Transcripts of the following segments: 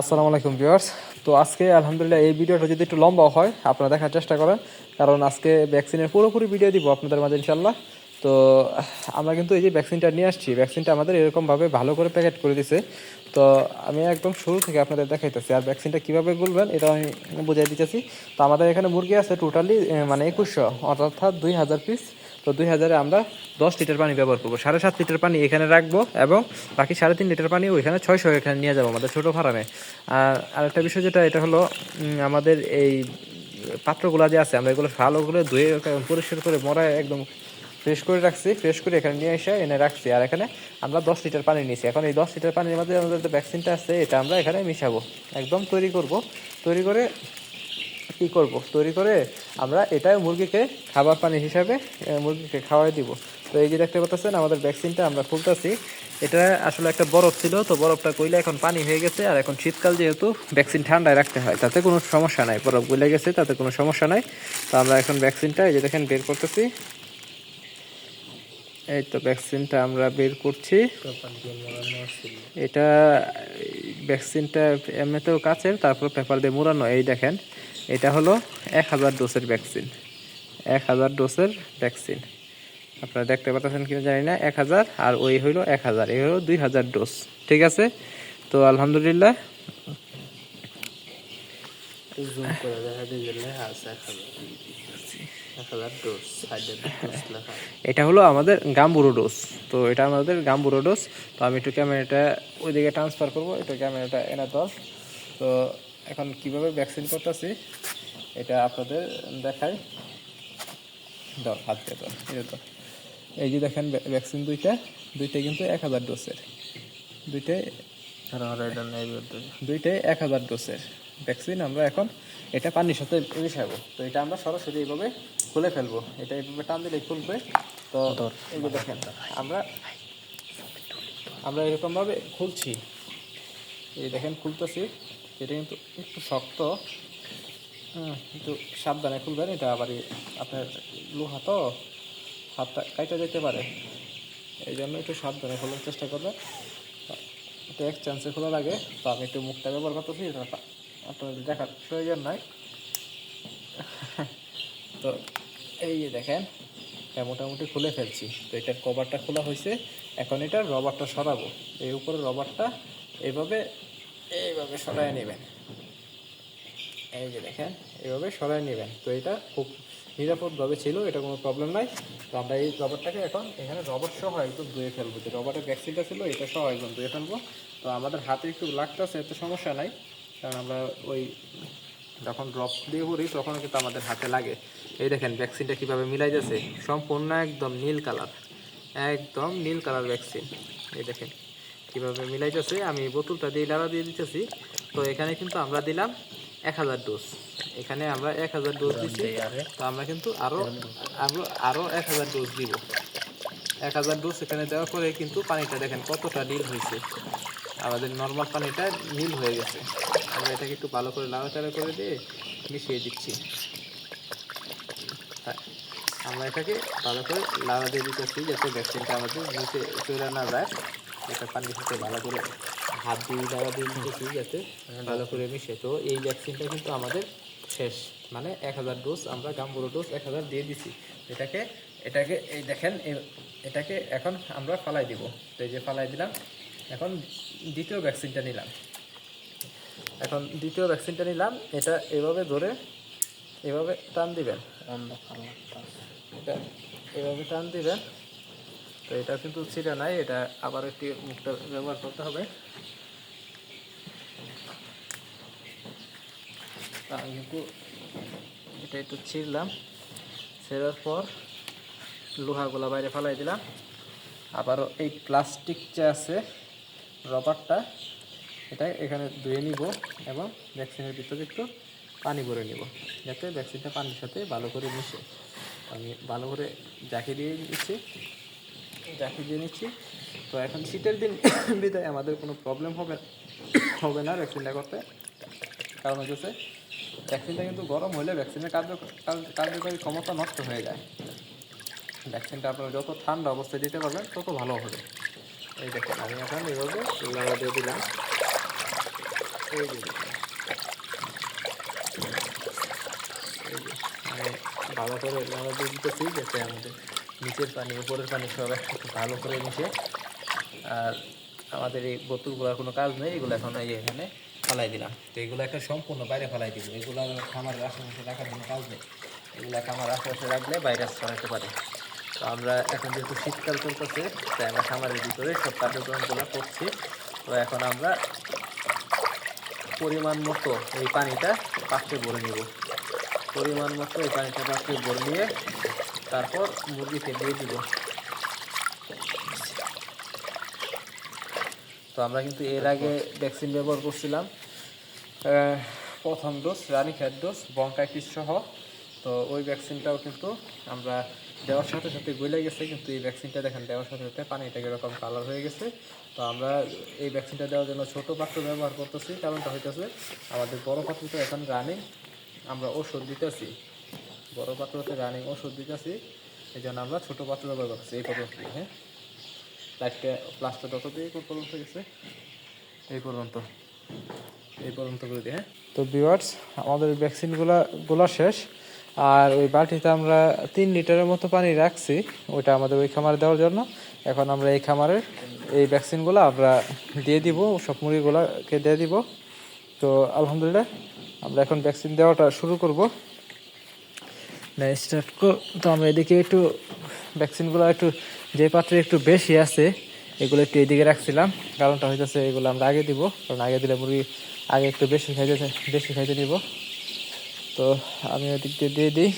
আসসালামু আলাইকুম ভিউয়ার্স। তো আজকে আলহামদুলিল্লাহ এই ভিডিওটা যদি একটু লম্বা হয়, আপনারা দেখার চেষ্টা করেন, কারণ আজকে ভ্যাকসিনের পুরোপুরি ভিডিও দিব আপনাদের মাঝে ইনশাল্লাহ তো, আমরা কিন্তু এই যে ভ্যাকসিনটা নিয়ে আসছি ভ্যাকসিনটা আমাদের এরকমভাবে ভালো করে প্যাকেট করে দিছে। তো, আমি একদম শুরু থেকে আপনাদের দেখাইতেছি, আর ভ্যাকসিনটা কীভাবে গুলবেন এটা আমি বুঝিয়ে দিতেছি। তো আমাদের এখানে মুরগি আছে টোটালি মানে একুশশো, অর্থাৎ দুই হাজার পিস তো দুই হাজারে আমরা দশ লিটার পানি ব্যবহার করব। সাড়ে সাত লিটার পানি এখানে রাখব এবং বাকি সাড়ে তিন লিটার পানি ওইখানে ছয়শো এখানে নিয়ে যাব আমাদের ছোটো ফার্মে। আর আরেকটা বিষয় যেটা, এটা হলো আমাদের এই পাত্রগুলো যে আছে, আমরা এগুলো ভালো করে ধুয়ে পরিষ্কার করে মরা একদম ফ্রেশ করে রাখছি, ফ্রেশ করে এখানে নিয়ে এসে এনে রাখছি। আর এখানে আমরা দশ লিটার পানি নিয়েছি। এখন এই দশ লিটার পানির মধ্যে আমাদের যে ভ্যাকসিনটা আছে, এটা আমরা এখানে মিশাবো, একদম তৈরি করব। তৈরি করে কি করব? তৈরি করে আমরা এটা মুরগিকে খাবার পানি হিসাবে মুরগিকে খাওয়াই দিব। তো এই যে দেখতে পাচ্ছেন, আমাদের ভ্যাকসিনটা আমরা খুলতেছি। এটা আসলে একটা বরফ ছিল, তো বরফটা কইলে এখন পানি হয়ে গেছে, আর এখন শীতকাল যেহেতু ভ্যাকসিন ঠান্ডায় রাখতে হয়, তাতে কোনো সমস্যা নাই। বরফ গলে গেছে, তাতে কোনো সমস্যা নাই। তো আমরা এখন ভ্যাকসিনটা এই যে দেখেন বের করতেছি। এই তো ভ্যাকসিনটা আমরা বের করছি। এটা ভ্যাকসিনটা এমনিতেও কাছের তারপর পেপার দিয়ে মোড়ানো, এই দেখেন। এটা হলো এক হাজার ডোজের ভ্যাকসিন এক হাজার ডোজের ভ্যাকসিন আপনারা দেখতে পাচ্ছেন কিনা জানি না এক হাজার আর ওই হইল এক হাজার এই হলো দুই হাজার ডোজ ঠিক আছে? তো আলহামদুলিল্লাহ। এটা হলো আমাদের গাম্বুরো ডোজ তো এটা আমাদের গাম্বুরো ডোজ তো আমি একটু ক্যামেরাটা ওইদিকে ট্রান্সফার করব একটু ক্যামেরাটা এনে তো এখন কীভাবে ভ্যাকসিন করতেছি এটা আপনাদের দেখাই। দর হাত দিয়ে এই যে এই যে দেখেন ভ্যাকসিন দুইটা দুইটাই কিন্তু এক হাজার ডোজের দুইটাই এটা দুইটাই এক হাজার ডোজের ভ্যাকসিন আমরা এখন এটা পানির সাথে মিশাবো। তো এটা আমরা সরাসরি এইভাবে খুলে ফেলব। এটা এইভাবে টান দিলে খুলবে। তো এই যে দেখেন আমরা আমরা এরকমভাবে খুলছি। এই দেখেন খুলতেছি। এটা কিন্তু একটু শক্ত। হুম, একটু সাবধানে খুলবেন এটা আবার আপনার লোহা তো হাতটা কাইটা যেতে পারে। এই জন্য একটু সাবধানে খোলার চেষ্টা করবেন। এটা এক চান্সে খোলা লাগে তো আমি একটু মুখটা ব্যবহার করতেছি এটা আপনাদের দেখার প্রয়োজন নাই। তো এই যে দেখেন এটা মোটামুটি খুলে ফেলছি। তো এটার কভারটা খোলা হয়েছে এখন এটার রবারটা সরাবো। এই উপরে রবারটা এইভাবে এইভাবে সরাই নেবেন। এই যে দেখেন, এইভাবে সরাই নেবেন। তো এটা খুব নিরাপদভাবে ছিল, এটা কোনো প্রবলেম নাই। তো আমরা এই রবারটাকে এখন এখানে রবার সহ একদম ধুয়ে ফেলব। যে রবারের ভ্যাকসিনটা ছিল, এটা সহ একদম ধুয়ে ফেলব। তো আমাদের হাতে একটু লাগতেছে, এত সমস্যা নাই। কারণ আমরা ওই যখন ড্রপ দিয়ে করি তখন কিন্তু আমাদের হাতে লাগে। এই দেখেন ভ্যাকসিনটা কীভাবে মিলাই যাচ্ছে সম্পূর্ণ একদম নীল কালার একদম নীল কালার ভ্যাকসিন এই দেখেন। কীভাবে মিলাই যাচ্ছে আমি বোতলটা দিয়ে ডালা দিয়ে দিতেছি। তো এখানে কিন্তু আমরা দিলাম এক হাজার ডোজ এখানে আমরা এক হাজার ডোজ দিচ্ছি তো আমরা কিন্তু আরও আরও আরও এক হাজার ডোজ দিব। এক হাজার ডোজ এখানে দেওয়ার পরে কিন্তু পানিটা দেখেন কতটা নীল হয়েছে। আমাদের নর্মাল পানিটা নীল হয়ে গেছে। আমরা এটাকে একটু ভালো করে লাড়াচাড়া করে দিয়ে মিশিয়ে দিচ্ছি। হ্যাঁ, আমরা এটাকে ভালো করে লাড়া দিয়ে দিতেছি যাতে ভ্যাকসিনটা আমাদের নিচে চলে না যায়। এটা পানির সাথে ভালো করে হাত দিয়ে লাড়া দিয়ে দিতেছি যাতে ভালো করে মিশে। তো এই ভ্যাকসিনটা কিন্তু আমাদের শেষ। মানে এক হাজার ডোজ আমরা গাম্বুরো ডোজ এক হাজার দিয়ে দিছি। এটাকে এটাকে, এই দেখেন এটাকে এখন আমরা ফালাই দিব। তো এই যে ফালাই দিলাম, এখন দ্বিতীয় ভ্যাকসিনটা নিলাম। এখন দ্বিতীয় ভ্যাকসিনটা নিলাম, এটা এভাবে ধরে, এভাবে টান দিবেন। এটা এভাবে টান দিবেন। তো এটা কিন্তু ছিঁড়ে নাই, এটা আবার একটি মুখটা ব্যবহার করতে হবে। কিন্তু এটা একটু ছিঁড়লাম, ছেড়ার পর লোহাগুলা বাইরে ফেলাই দিলাম। আবারও এই প্লাস্টিক যে আছে, রবারটা, এটা এখানে ধুয়ে নিব এবং ভ্যাকসিনের ভিতরে একটু পানি ভরে নিব, যাতে ভ্যাকসিনটা পানির সাথে ভালো করে মিশে। আমি ভালো করে জাকি দিয়ে নিচ্ছি জাকি দিয়ে নিচ্ছি? তো এখন শীতের দিন বিদায় আমাদের কোনো প্রবলেম হবে হবে না ভ্যাকসিনটা করতে। কারণ হচ্ছে ভ্যাকসিনটা কিন্তু গরম হলে ভ্যাকসিনের কার্য কার্য- কার্যকরী ক্ষমতা নষ্ট হয়ে যায়। ভ্যাকসিনটা আপনারা যত ঠান্ডা অবস্থায় দিতে পারবেন তত ভালো হবে। এই দেখেন আমি এখন এইভাবে লাড়া দিয়ে দিলাম। এই যে যে, ভালো করে আমরা দিয়ে দিতেছি যাতে আমাদের নিচের পানি, উপরের পানি সব একসাথে ভালো করে মিশে, আর আমাদের এই বোতলগুলোর কোনো কাজ নেই, এগুলো এখন এই এখানে ফালাই দিলাম। তো এগুলো একটা সম্পূর্ণ বাইরে ফালাই দিব, এগুলো খামারের আশেপাশে রাখার কোনো কাজ নেই। এগুলো খামার আশেপাশে রাখলে ভাইরাস ছড়াতে পারে। তো আমরা এখন যেহেতু শীতকাল চলতেছে, তাই আমরা খামারের ভিতরে সব কার্যক্রমগুলো করছি। তো এখন আমরা পরিমাণ মতো এই পানিটা পাত্রে ভরে নেব। পরিমাণ মতো এই পানিটা পাত্রে ভরে নিয়ে তারপর মুরগিকে দিয়ে দিব। তো আমরা কিন্তু এর আগে ভ্যাকসিন ব্যবহার করছিলাম। প্রথম ডোজ রানীক্ষেত ডোজ বঙ্কাইটিস সহ। তো ওই ভ্যাকসিনটাও কিন্তু আমরা দেওয়ার সাথে সাথে গলে গেছে কিন্তু এই ভ্যাকসিনটা দেখেন দেওয়ার সাথে সাথে পানিটা এরকম কালার হয়ে গেছে। তো আমরা এই ভ্যাকসিনটা দেওয়ার জন্য ছোট পাত্র ব্যবহার করতেছি। কারণটা হইতেছে আমাদের বড় পাত্রটা এখন রানিং আমরা ওষুধ দিতেছি। বড় পাত্রতে রানিং ওষুধ দিতেছি। এই জন্য আমরা ছোট পাত্র ব্যবহার করতেছি, এই পর্যন্ত হ্যাঁ? লাইটটা প্লাস্টার যত দিয়ে পর্যন্ত গেছে, এই পর্যন্ত এই পর্যন্ত করে দিই হ্যাঁ? তো ভিউয়ার্স আমাদের ভ্যাকসিনগুলো গুলা শেষ। আর ওই বালতিতে আমরা তিন লিটারের মতো পানি রাখছি, ওইটা আমাদের ওই খামারে দেওয়ার জন্য। এখন আমরা এই খামারের এই ভ্যাকসিনগুলো আমরা দিয়ে দিব, সব মুরগিগুলোকে দিয়ে দিব। তো আলহামদুলিল্লাহ, আমরা এখন ভ্যাকসিন দেওয়াটা শুরু করব। তো আমরা এদিকে একটু ভ্যাকসিনগুলো একটু যে পাত্রে একটু বেশি আছে, এগুলো একটু এদিকে রাখছিলাম। কারণটা হইতেছে এগুলো আমরা আগে দিব, কারণ আগে দিলে মুরগি আগে একটু বেশি খাইতে বেশি খাইতে নিব। তো আমি ওদিক দিয়ে দিয়ে দিই।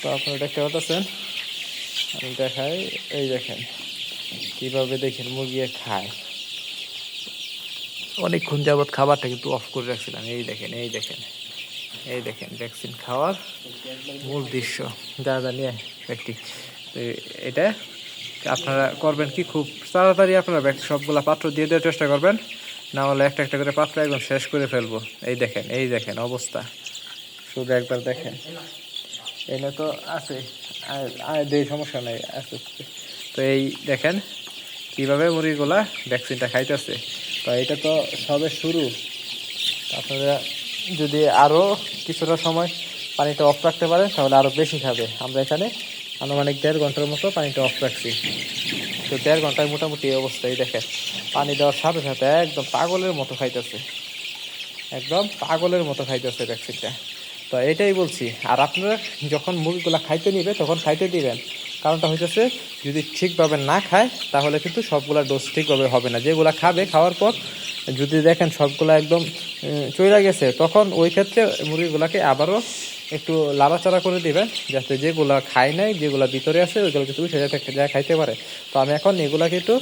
তো আপনারা দেখতে পাচ্ছেন আমি দেখাই, এই দেখেন, কীভাবে দেখেন মুরগি খায়। অনেকক্ষণ যাবৎ খাবারটা কিন্তু অফ করে রাখছিলাম, এই দেখেন এই দেখেন। এই দেখেন ভ্যাকসিন খাওয়ার মূল দৃশ্য। যা যা নিয়ে ব্যক্তি তো এটা আপনারা করবেন কি খুব তাড়াতাড়ি আপনারা সবগুলা পাত্র দিয়ে দেওয়ার চেষ্টা করবেন। না হলে একটা একটা করে পাত্র একদম শেষ করে ফেলব। এই দেখেন এই দেখেন অবস্থা। শুধু একবার দেখেন। এনে তো আছে, আর দেই সমস্যা নেই আছে তো এই দেখেন কীভাবে মুরগিগুলা ভ্যাকসিনটা খাইতেছে। তো এটা তো সবে শুরু। আপনারা যদি আরও কিছুটা সময় পানিটা অফ রাখতে পারেন, তাহলে আরও বেশি খাবে। আমরা এখানে আনুমানিক দেড় ঘণ্টার মতো পানিটা অফ রাখছি। তো দেড় ঘন্টায় মোটামুটি এই অবস্থায় দেখেন, পানি দেওয়ার সাথে সাথে একদম পাগলের মতো খাইতেছে। একদম পাগলের মতো খাইতেছে ভ্যাকসিনটা তো এটাই বলছি, আর আপনারা যখন মুরগিগুলো খাইতে নিবে, তখন খাইতে দিবেন। কারণটা হইতেছে, যদি ঠিকভাবে না খায়, তাহলে কিন্তু সবগুলা ডোজ ঠিকভাবে হবে না। যেগুলা খাবে, খাওয়ার পর যদি দেখেন সবগুলা একদম চলে গেছে, তখন ওই ক্ষেত্রে মুরগিগুলাকে আবারও একটু লাড়াচাড়া করে দিবেন যাতে যেগুলা খায় নাই, যেগুলা ভিতরে আছে ওইগুলো কিন্তু উঠে যাতে যা খাইতে পারে। তো আমি এখন এগুলাকে একটু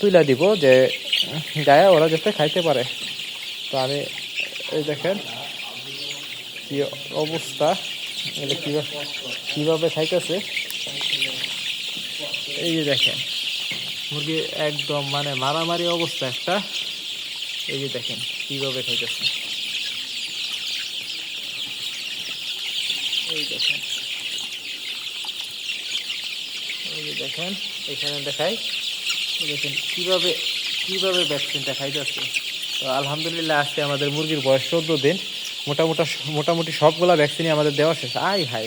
তুলে দিব যে, গায়ে ওরা যাতে খাইতে পারে। তো আমি, এই দেখেন কি অবস্থা এটা কীভাবে কীভাবে খাইতেছে। এই যে দেখেন, মুরগি একদম মানে মারামারি অবস্থা একটা। এই যে দেখেন, কীভাবে খাইতেছে। এই দেখেন। এই যে দেখেন, এখানে দেখাই দেখেন কীভাবে কীভাবে ভ্যাকসিনটা খাইতেছে। তো আলহামদুলিল্লাহ, আজকে আমাদের মুরগির বয়স চোদ্দ দিন। মোটামুটি মোটামুটি সবগুলা ভ্যাকসিনই আমাদের দেওয়া শেষ। আই হাই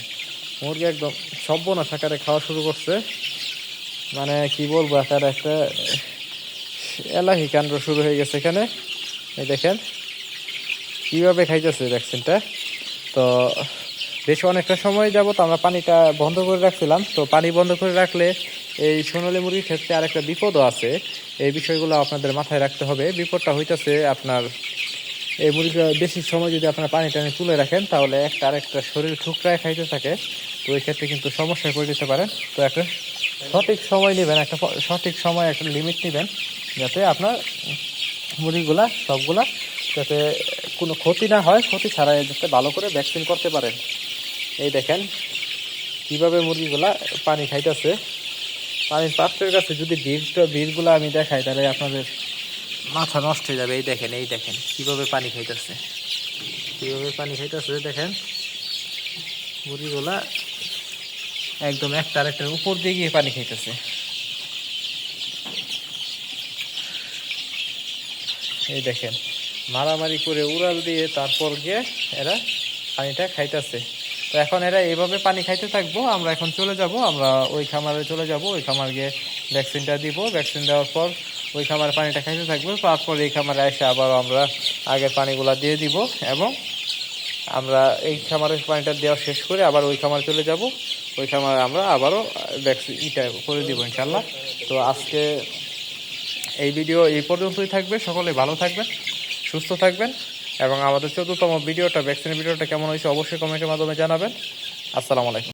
মুরগি একদম সব্বনাশ আকারে খাওয়া শুরু করছে। মানে কি বলব আকার একটা এলাহি কাণ্ড শুরু হয়ে গেছে এখানে। এই দেখেন, কীভাবে খাইতেছে ভ্যাকসিনটা তো বেশ অনেকটা সময় যাবত আমরা পানিটা বন্ধ করে রাখছিলাম। তো পানি বন্ধ করে রাখলে এই সোনালি মুরগির ক্ষেত্রে আরেকটা বিপদও আছে। এই বিষয়গুলো আপনাদের মাথায় রাখতে হবে। বিপদটা হইতেছে আপনার এই মুরগিটা বেশি সময় যদি আপনারা পানি টানি তুলে রাখেন, তাহলে একটা আরেকটা শরীর ঠুকরায় খাইতে থাকে। তো ওই ক্ষেত্রে কিন্তু সমস্যায় পড়ে যেতে পারেন। তো একটা সঠিক সময় নেবেন, একটা সঠিক সময় একটা লিমিট নেবেন, যাতে আপনার মুরগিগুলা সবগুলা, যাতে কোনো ক্ষতি না হয়, ক্ষতি ছাড়াই যাতে ভালো করে ভ্যাকসিন করতে পারেন। এই দেখেন, কীভাবে মুরগিগুলা পানি খাইতেছে। পানির পাত্রের কাছে যদি বীজটা, বীজগুলো আমি দেখাই, তাহলে আপনাদের মাথা নষ্ট হয়ে যাবে। এই দেখেন এই দেখেন, কীভাবে পানি খাইতেছে। কীভাবে পানি খাইতেছে, দেখেন। মুরগিগুলা একদম একটা আরেকটার উপর দিয়ে গিয়ে পানি খাইতেছে। এই দেখেন, মারামারি করে উড়াল দিয়ে তারপর গিয়ে এরা পানিটা খাইতেছে। তো এখন এরা এইভাবে পানি খাইতে থাকব, আমরা এখন চলে যাব, আমরা ওই খামারে চলে যাব, ওই খামার গিয়ে ভ্যাকসিনটা দিব। ভ্যাকসিন দেওয়ার পর ওই খামারে পানিটা খাইতে থাকব, তারপর এই খামারে এসে আবার আমরা আগের পানিগুলা দিয়ে দিব এবং আমরা এই খামারের পানিটা দেওয়া শেষ করে আবার ওই খামারে চলে যাব। ওই খামারে আমরা আবারও ভ্যাকসিন ইটা করে দিব ইনশাল্লাহ তো আজকে এই ভিডিও এই পর্যন্তই থাকবে। সকলে ভালো থাকবেন, সুস্থ থাকবেন এবং আমাদের চতুর্থম ভিডিওটা ভ্যাকসিনের ভিডিওটা কেমন হয়েছে অবশ্যই কমেন্টের মাধ্যমে জানাবেন। আসসালামু আলাইকুম।